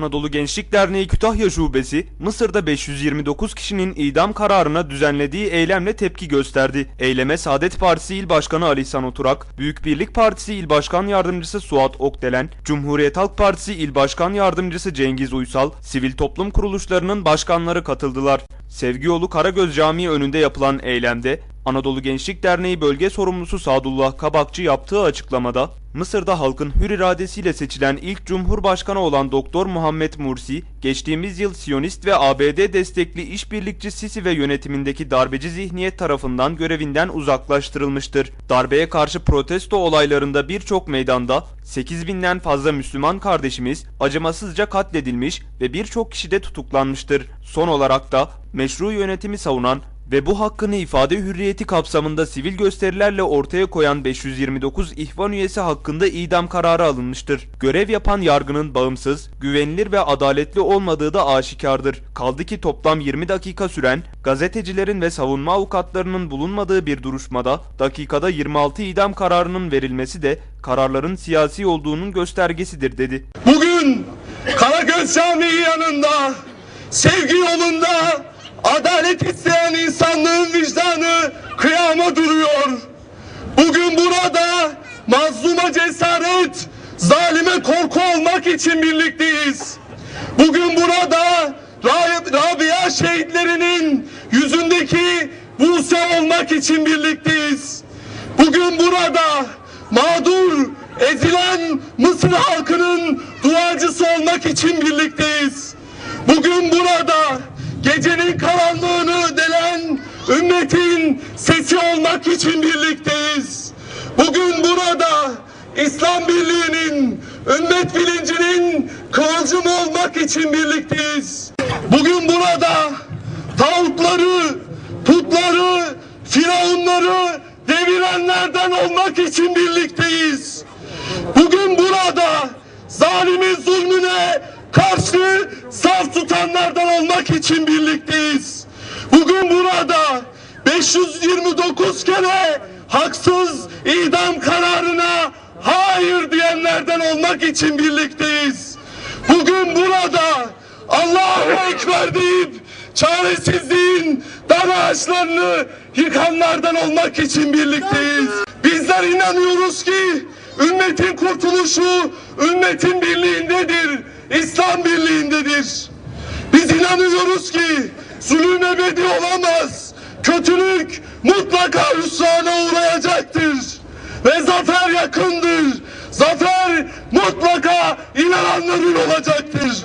Anadolu Gençlik Derneği Kütahya Şubesi, Mısır'da 529 kişinin idam kararına düzenlediği eylemle tepki gösterdi. Eyleme Saadet Partisi İl Başkanı Ali İhsan Oturak, Büyük Birlik Partisi İl Başkan Yardımcısı Suat Okdelen, Cumhuriyet Halk Partisi İl Başkan Yardımcısı Cengiz Uysal, sivil toplum kuruluşlarının başkanları katıldılar. Sevgiyolu Karagöz Camii önünde yapılan eylemde Anadolu Gençlik Derneği Bölge Sorumlusu Sadullah Kabakçı yaptığı açıklamada Mısır'da halkın hür iradesiyle seçilen ilk Cumhurbaşkanı olan Doktor Muhammed Mursi, geçtiğimiz yıl Siyonist ve ABD destekli işbirlikçi Sisi ve yönetimindeki darbeci zihniyet tarafından görevinden uzaklaştırılmıştır. Darbeye karşı protesto olaylarında birçok meydanda 8000'den fazla Müslüman kardeşimiz acımasızca katledilmiş ve birçok kişi de tutuklanmıştır. Son olarak da meşru yönetimi savunan ve bu hakkını ifade hürriyeti kapsamında sivil gösterilerle ortaya koyan 529 ihvan üyesi hakkında idam kararı alınmıştır. Görev yapan yargının bağımsız, güvenilir ve adaletli olmadığı da aşikardır. Kaldı ki toplam 20 dakika süren, gazetecilerin ve savunma avukatlarının bulunmadığı bir duruşmada dakikada 26 idam kararının verilmesi de kararların siyasi olduğunun göstergesidir dedi. Bugün Karagöz Camii yanında, sevgi yolunda adalet isteyen cesaret, zalime korku olmak için birlikteyiz. Bugün burada Ra- Rabia şehitlerinin yüzündeki Buse olmak için birlikteyiz. Bugün burada mağdur, ezilen Mısır halkının duacısı olmak için birlikteyiz. Bugün burada gecenin karanlığını delen ümmetin sesi olmak için birlikteyiz. İslam Birliği'nin, ümmet bilincinin kıvılcımı olmak için birlikteyiz. Bugün burada tağutları, putları, firavunları devirenlerden olmak için birlikteyiz. Bugün burada zalimin zulmüne karşı saf tutanlardan olmak için birlikteyiz. Bugün burada 529 kere haksız idam kararına hayır diyenlerden olmak için birlikteyiz. Bugün burada Allahu Ekber deyip çaresizliğin dar ağaçlarını yıkanlardan olmak için birlikteyiz. Bizler inanıyoruz ki ümmetin kurtuluşu ümmetin birliğindedir. İslam birliğindedir. Biz inanıyoruz ki zulüm ebedi olamaz. Kötülük mutlaka hüsrana uğrayacaktır. Ve zafer yakındır. Zafer mutlaka inananların olacaktır.